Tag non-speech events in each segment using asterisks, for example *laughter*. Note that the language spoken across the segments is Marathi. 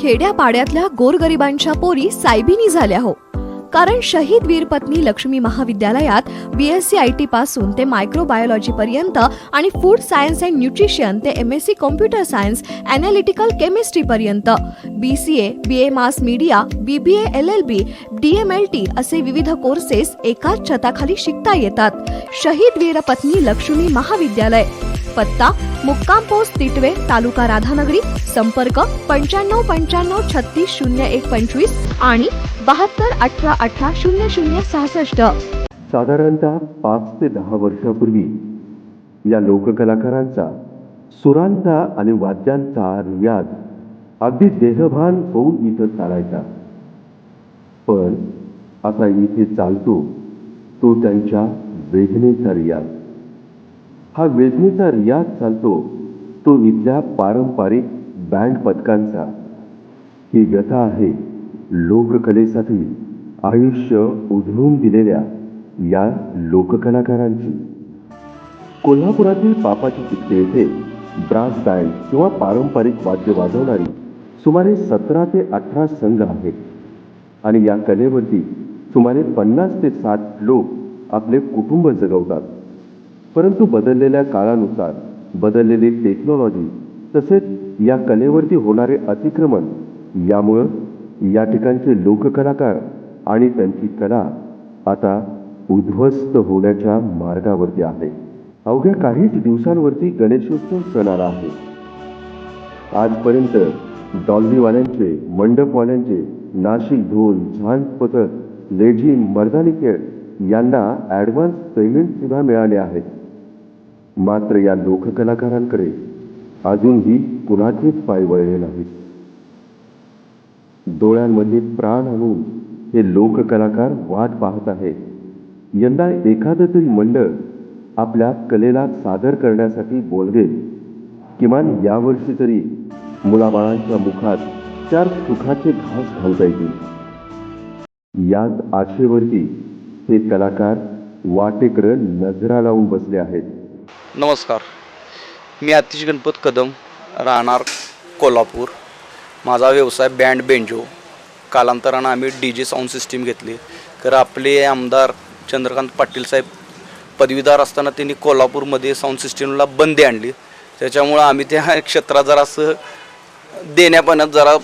खेड्यापाड्यातल्या गोरगरिबांच्या पोरी सायबिनी झाल्या हो. कारण शहीद वीरपत्नी लक्ष्मी महाविद्यालयात B S C I T पासून ते मायक्रोबायोलॉजी पर्यंत आणि फूड सायन्स अँड न्यूट्रिशन ते M S C computer science analytical chemistry पर्यंत. B C A B A mass media B B L L B D M L T असे विविध कोर्सेस एकाच छताखाली शिकता येतात. शहीद वीरपत्नी लक्ष्मी महाविद्यालय. पत्ता मुक्काम पोस्ट तिटवे तालुका राधानगरी संपर्क पंच्याण्णव पंच्याण्णव छत्तीस शून्य एक पंचवीस आणि बहात्तर अठरा अठरा शून्य शून्य सहासष्ट. साधारणतः पाच ते दहा वर्षापूर्वी या लोककलाकारांचा सुरांचा आणि वाद्यांचा रियाज अगदी देहभान होऊन इथं चालायचा. पण आता इथे चालतो तो त्यांच्या वेदनेचा रियाज. हा वेदनेचा रियाज चालतो तो इथल्या पारंपरिक बँड पथकांचा ही व्यथा आहे लोककलेसाठी आयुष्य उधळून दिलेल्या या लोककलाकारांची. कोल्हापुरातील पापाची चित्ते येथे ब्रास बँड किंवा पारंपरिक वाद्य वाजवणारी सुमारे सतरा ते अठरा संघ आहेत. आणि या कलेवरती सुमारे पन्नास ते साठ लोक आपले कुटुंब जगवतात. परंतु बदललेल्या काळानुसार बदललेली टेक्नॉलॉजी तसेच या कलेवरती होणारे अतिक्रमण यामुळं या ठिकाणचे लोककलाकार आणि त्यांची कला आता उद्ध्वस्त होण्याच्या मार्गावरती आहे. अवघ्या काहीच दिवसांवरती गणेशोत्सव सणार आहे. आजपर्यंत डॉल्बीवाल्यांचे मंडपवाल्यांचे नाशिक ढोल झांज पथक लेझी मर्दानी खेळ यांना ॲडव्हान्स पेमेंटसुद्धा मिळाले आहेत. मात्र या लोककलाकारांकडे अजूनही कुणाचेच पाय वळले नाहीत. डोळ्यांमध्ये प्राण आणून हे लोककलाकार वाट पाहत आहेत. यंदा एखादं तरी मंडळ आपल्या कलेला सादर करण्यासाठी बोलवेल. किमान यावर्षी तरी मुलाबाळांच्या मुखात चार सुखाचे घास घालता येतील. याच आशेवरती हे कलाकार वाटेकडं नजरा लावून बसले आहेत. नमस्कार. मी आतिश गणपत कदम राहणार कोल्हापूर. माझा व्यवसाय बँड बेंजो. कालांतरानं आम्ही डी जे साऊंड सिस्टीम घेतली. तर आपले आमदार चंद्रकांत पाटील साहेब पदवीधर असताना त्यांनी कोल्हापूरमध्ये साऊंड सिस्टीमला बंदी आणली. त्याच्यामुळं आम्ही त्या क्षेत्रात जरा असं देण्यापाण्यात जरा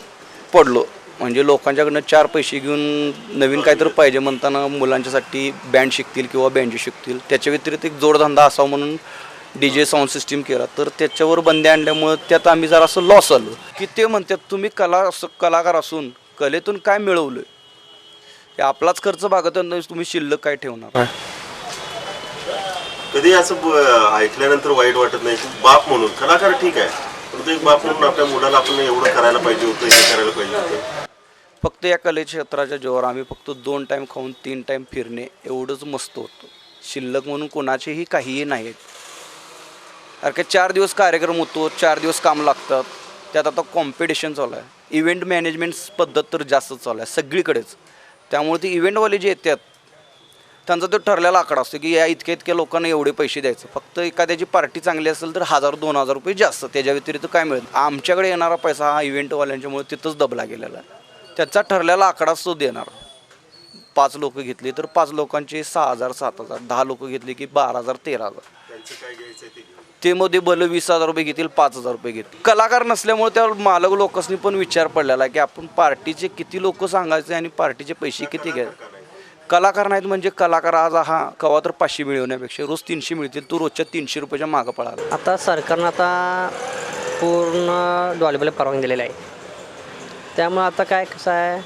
पडलो. म्हणजे लोकांच्याकडनं चार पैसे घेऊन नवीन काहीतरी पाहिजे म्हणताना मुलांच्यासाठी बँड शिकतील किंवा बँजो शिकतील. त्याच्या व्यतिरिक्त एक जोडधंदा असावा म्हणून डी जे साऊंड सिस्टीम केला तर त्याच्यावर बंदी आणल्यामुळं त्यात आम्ही जरा असं लॉस आलो. की ते म्हणतात तुम्ही कला अस- कलाकार असून कलेतून काय मिळवलं हे आपलाच खर्च भागत नाही तुम्ही शिल्लक काय ठेवणार? कधी असं ब- ऐकल्यानंतर वाईट वाटत नाही? बाप म्हणून. कलाकार ठीक आहे. एक बाप म्हणून आपल्या मुलाला आपण एवढं करायला पाहिजे होतं हे करायला पाहिजे होतं. फक्त या कले क्षेत्राच्या जोर आम्ही फक्त दोन टाईम खाऊन तीन टाईम फिरणे एवढंच मस्त होतं. शिल्लक म्हणून कोणाचेही काहीही नाहीत अरे की चार दिवस कार्यक्रम होतो चार दिवस काम लागतात. त्यात आता कॉम्पिटिशन चालू आहे. इव्हेंट मॅनेजमेंट पद्धत तर जास्त चालू आहे सगळीकडेच. त्यामुळे ती इव्हेंटवाले जे येतात त्यांचा तो ठरलेला आकडा असतो की या इतक्या इतक्या लोकांना एवढे पैसे द्यायचं. फक्त एखाद्याची पार्टी चांगली असेल तर हजार दोन हजार रुपये जास्त. त्याच्या व्यतिरिक्त काय मिळेल आमच्याकडे येणारा पैसा हा इव्हेंटवाल्यांच्यामुळे तिथंच दबला गेलेला आहे. त्याचा ठरलेला आकडाच तो देणार. पाच लोक घेतली तर पाच लोकांचे सहा हजार सात हजार. दहा लोक घेतली की बारा हजार तेरा हजार. ते ते मध्ये भलं वीस हजार रुपये घेतील पाच हजार रुपये घेतील. कलाकार नसल्यामुळे त्या मालक लोकांनी पण विचार पडलेला आहे की आपण पार्टीचे किती लोक सांगायचे आणि पार्टीचे पैसे किती घ्यायचे? कलाकार नाहीत म्हणजे कलाकार आज हा कवा तर पाचशे मिळवण्यापेक्षा रोज तीनशे मिळतील तू रोजच्या तीनशे रुपयाच्या मागं पळाला. आता सरकारनं आता पूर्ण डॉलीबॉल परवानगी दिलेली आहे. त्यामुळं आता काय कसं आहे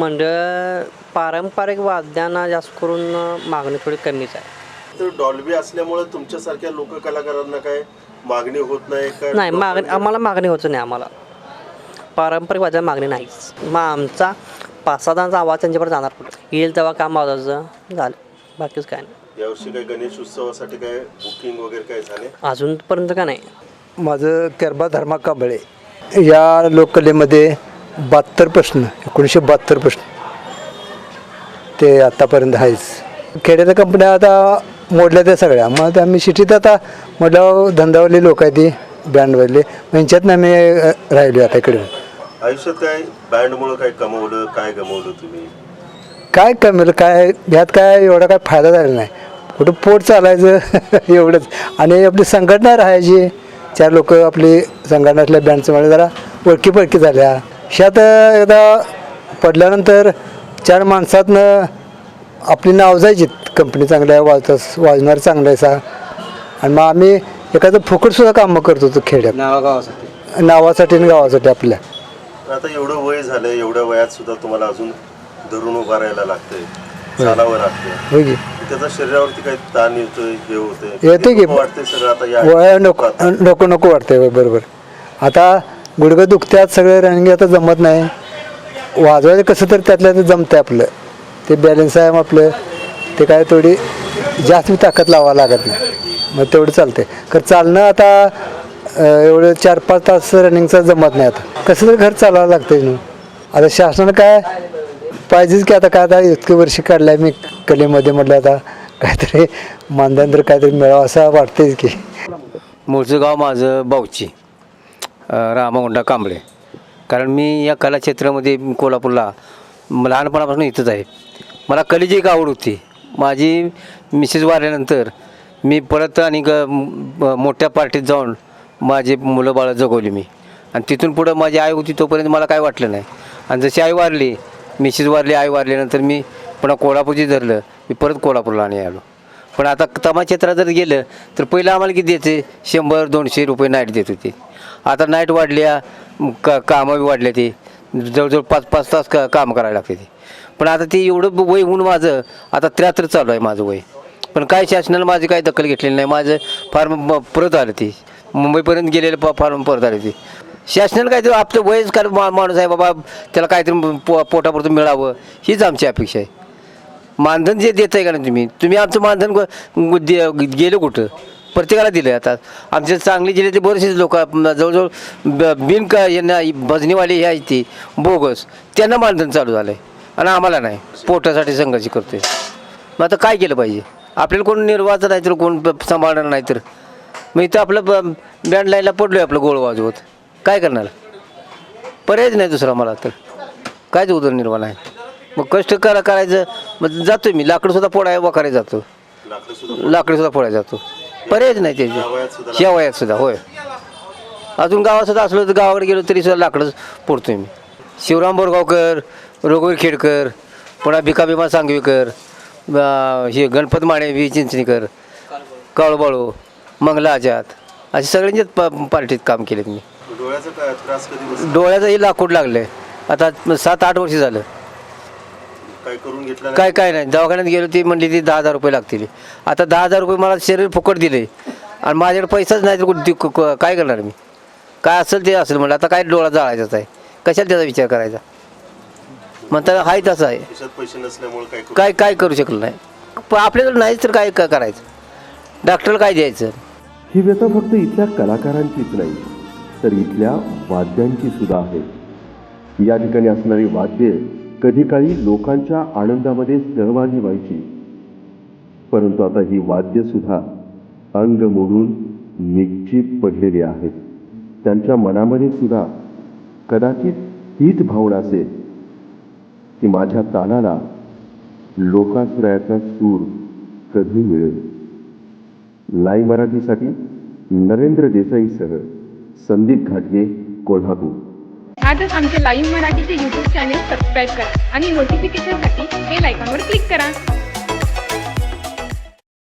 मंडळ पारंपरिक वाद्यांना जास्त करून मागणी थोडी कमीच आहे. तर डॉल्बी असल्यामुळे तुमच्यासारख्या लोक कलाकारांना काय मागणी होत नाही काय नाही मागणी आम्हाला मागणी होत नाही आम्हाला. पारंपरिक वाद्याला मागणी नाहीच मग आमचा पाच सहा जणांचा आवाज त्यांच्याकडे जाणार. कुठं येईल तेव्हा काम आवाजाचं झालं. बाकीच काय नाही. यावर्षी काय गणेश उत्सवासाठी काय बुकिंग वगैरे काय झाले? अजूनपर्यंत का नाही? माझं केरबा धर्मा कांबळे. या लोककलेमध्ये बहात्तर प्रश्न एकोणीसशे बहात्तर प्रश्न. ते आत्तापर्यंत आहेच. खेड्याच्या कंपन्या आता मोडल्या त्या सगळ्या. मग आम्ही सिटीत आता म्हटलं धंदावाली लोक आहेत ती बँडवाले यांच्यातनं आम्ही राहिलो आता इकडे. आयुष्यात काय बँडमुळं काय कमवलं काय गमवलं तुम्ही? काय कमी काय ह्यात काय एवढा काय फायदा झाला नाही. कुठं पोट चालायचं *laughs* एवढंच. आणि आपली संघटना राहायची. चार लोक आपली संघटनातल्या बँडचं मला जरा ओळखी पळकी झाल्या. ह्यात एकदा पडल्यानंतर चार माणसातनं आपली नाव जायची कंपनी चांगलं आहे वाजत वाजणार चांगलं आहे सा. आणि मग आम्ही एखादं फुकटसुद्धा कामं करत होतो खेड्यात. नावागावासाठी? नावासाठी आणि गावासाठी आपल्या. आता एवढं वय झालं एवढ्या वयात सुद्धा तुम्हाला अजून धरून उभा राहायला लागतंय चालावं लागतंय. होय की. त्याचा शरीरावरती काही ताण येतोय हे होतंय. येते की. वाटतंय सगळं आता या वय नको नको नको वाटतंय बरोबर. आता गुडघं दुखत्यात सगळं रनिंग आता जमत नाही. वाजवायचं कसं तर त्यातल्या ते जमतंय आपलं. ते बॅलन्स आहे आपलं. ते काय थोडी जास्त ताकद लावावं लागत नाही. मग तेवढं चालते तर चालणं आता एवढं चार पाच तास रनिंगचं जमत नाही आता. कसं तर घर चालवावं लागतंय ना आता शासनानं काय पाहिजेच की आता काय आता इतके वर्ष काढलाय मी कलेमध्ये म्हटलं आता काहीतरी मानधन तर काहीतरी मिळावं असं वाटतंय की. मूळचं गाव माझं बावची अं, रामागोंडा कांबळे. कारण मी या कला क्षेत्रामध्ये कोल्हापूरला लहानपणापासून इथंच आहे. मला कलेची एक आवड होती. माझी मिसेस वारल्यानंतर मी परत आणि ग- मोठ्या पार्टीत जाऊन माझी मुलं बाळं जगवली मी. आणि तिथून पुढं माझी आई होती तोपर्यंत मला काय वाटलं नाही. आणि जशी आई वारली मिसेस वारली आई वारल्यानंतर मी पुन्हा कोल्हापूरची धरलं. मी परत कोल्हापूरला आणि आलो. पण आता तमा क्षेत्रात जर गेलं तर पहिलं आम्हाला किती द्यायचे? शंभर दोनशे रुपये नाईट देत होते. आता नाईट वाढल्या का कामं बी वाढल्या ते. जवळजवळ पाच पाच तास का काम करायला लागते ते. पण आता ते एवढं वय होऊन माझं आता त्र्याहत्तर चालू आहे माझं वय. पण काय शासनानं माझी काही दखल घेतलेली नाही. माझं फार्म परत आलं ते. मुंबईपर्यंत गेलेलं प- फार्म परत आले ते. शासनानं काहीतरी आपलं वयच मा माणूस आहे बाबा त्याला काहीतरी पो पोटापुरतं मिळावं हीच आमची अपेक्षा आहे. मानधन जे देत आहे का ना तुम्ही? तुम्ही आमचं मानधन दे- गेलं कुठं? प्रत्येकाला दिलं आता. आमच्या सांगली जिल्ह्यातले बरेचसे लोक जवळजवळ ब- बिन का यांना भजनीवाले हे आहेत ते बोगस त्यांना मानधन चालू झालं आहे आणि आम्हाला नाही. पोटासाठी संघर्ष करतोय. मग आता काय केलं पाहिजे? आपल्याला कोण निर्वाचं नाही तर कोण सांभाळणार नाही तर? मग इथं आपलं बँड लाईनला पडलो आहे आपलं गोळ वाजवत. काय करणार? पर्यायच नाही दुसरा मला तर. कायच उदरनिर्वाह आहे? मग कष्ट करा करायचं. मग जातो मी. लाकडंसुद्धा पोडाय फोडाय वखारे जातो. लाकडीसुद्धा सुद्धा जातो. पर्यायच नाही त्याचे. सुद्धा त्याची सुद्धा होय. अजून गावात सुद्धा असलो तर गावाकडे गेलो तरी सुद्धा लाकडंच फोडतोय मी. शिवराम बोरगावकर रघुवीर खेडकर पुन्हा भिका भीमा सांगवीकर हे गणपत माने वी चिंचणीकर काळूबाळू मंगला आजाद असे सगळ्यांच्याच प पार्टीत काम केलेत मी. डोळ्याचा डोळ्याचंही लाकूड लागलं आता सात आठ वर्ष झालं. काय करून घेतलं नाही? काय काय नाही. दवाखान्यात गेलो ती म्हणली ती दहा हजार रुपये लागतील. आता दहा हजार रुपये मला शरीर फुकट दिले आणि माझ्याकडे पैसाच नाही तर कुठं काय करणार मी? काय असेल ते असेल म्हणलं. आता काय डोळा जाळायचाच आहे. कशाला त्याचा विचार करायचा? म्हणता हाय तसं आहे. खिशात पैसे नसल्यामुळे काय करू? काय काय करू शकलं नाही. पण आपल्याकडे नाहीच तर काय काय करायचं? डॉक्टरला काय द्यायचं? ही व्यथा फक्त इथल्या कलाकारांचीच नाही तर इथल्या वाद्यांची सुद्धा आहे. या ठिकाणी असणारी वाद्ये कधी काळी लोकांच्या आनंदामध्ये सहभागी व्हायची. परंतु आता ही वाद्य सुद्धा अंग मोडून निश्चित पडलेली आहेत त्यांच्या मनामध्ये सुद्धा कदाचित हीच भावना असेल की माझ्या कानाला लोकाश्रयाचा सूर कधी मिळेल. लाईव्ह मराठीसाठी नरेंद्र देसाईसह संदीप घाटगे कोल्हापूर. आजच आमचे लाईव्ह मराठीचे युट्यूब चॅनेल सबस्क्राईब करा आणि नोटिफिकेशनसाठी बेल आयकॉनवर क्लिक करा.